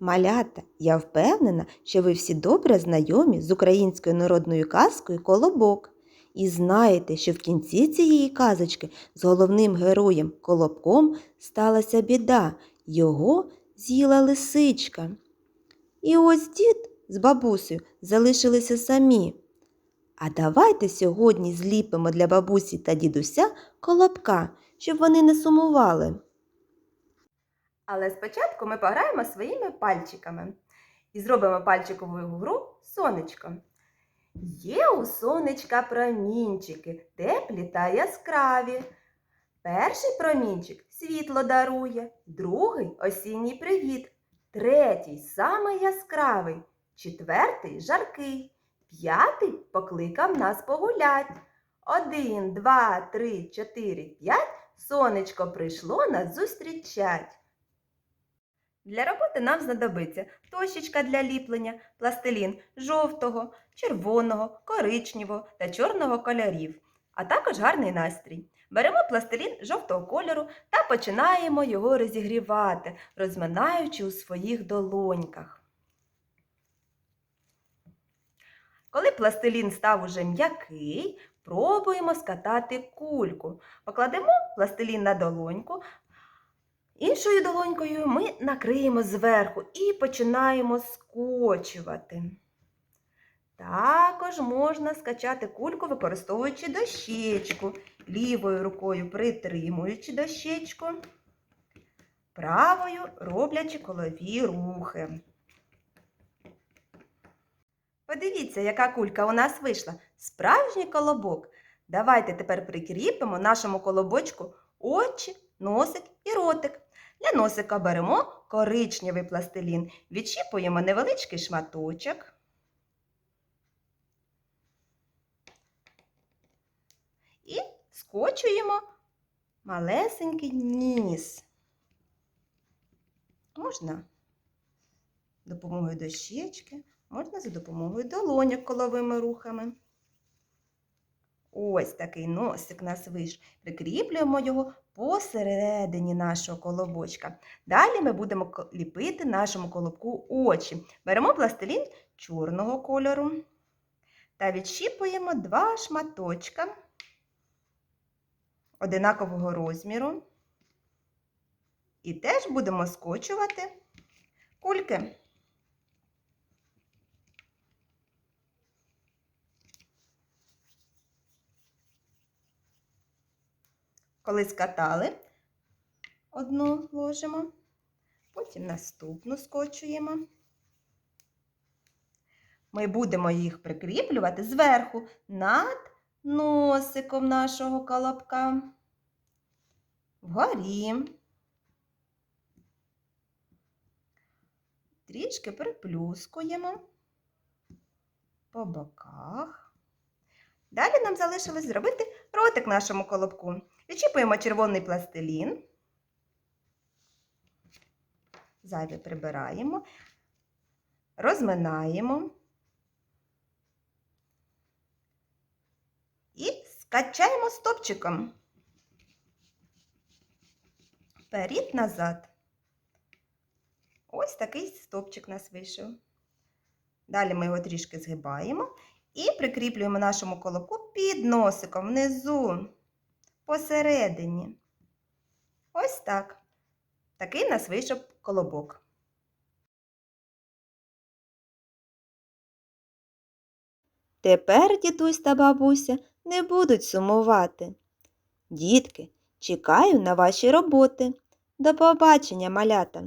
Малята, я впевнена, що ви всі добре знайомі з українською народною казкою Колобок. І знаєте, що в кінці цієї казочки з головним героєм Колобком сталася біда, його з'їла лисичка. І ось дід з бабусею залишилися самі. А давайте сьогодні зліпимо для бабусі та дідуся колобка, щоб вони не сумували. Але спочатку ми пограємо своїми пальчиками і зробимо пальчикову гру сонечко. Є у сонечка промінчики, теплі та яскраві. Перший промінчик світло дарує, другий осінній привіт, третій самий яскравий, четвертий жаркий, п'ятий покликав нас погулять. Один, два, три, чотири, п'ять сонечко прийшло нас зустрічать. Для роботи нам знадобиться дощечка для ліплення, пластилін жовтого, червоного, коричневого та чорного кольорів, а також гарний настрій. Беремо пластилін жовтого кольору та починаємо його розігрівати, розминаючи у своїх долоньках. Коли пластилін став уже м'який, пробуємо скатати кульку. Покладемо пластилін на долоньку, Іншою долонькою ми накриємо зверху і починаємо скочувати. Також можна скачати кульку, використовуючи дощечку, лівою рукою притримуючи дощечку, правою роблячи колові рухи. Подивіться, яка кулька у нас вийшла. Справжній колобок. Давайте тепер прикріпимо нашому колобочку очі, носик і ротик. Для носика беремо коричневий пластилін, відчіпуємо невеличкий шматочок. І скочуємо малесенький ніс. Можна допомогою дощечки, можна за допомогою долоньок коловими рухами. Ось такий носик нас вийшов. Прикріплюємо його посередині нашого колобочка. Далі ми будемо ліпити нашому колобку очі. Беремо пластилін чорного кольору та відщіпуємо два шматочка одинакового розміру. І теж будемо скочувати кульки. Коли скатали, одну ложимо, потім наступну скочуємо. Ми будемо їх прикріплювати зверху над носиком нашого колобка. Вгорі. Трішки приплюскуємо по боках. Далі нам залишилось зробити ротик нашому колобку. Відчіпуємо червоний пластилін. Зайве прибираємо, розминаємо і скачаємо стопчиком. Вперед назад. Ось такий стопчик нас вийшов. Далі ми його трішки згибаємо і прикріплюємо нашому колобку під носиком внизу, посередині. Ось так. Такий нас вийшов колобок. Тепер дідусь та бабуся не будуть сумувати. Дітки, чекаю на ваші роботи. До побачення, малята!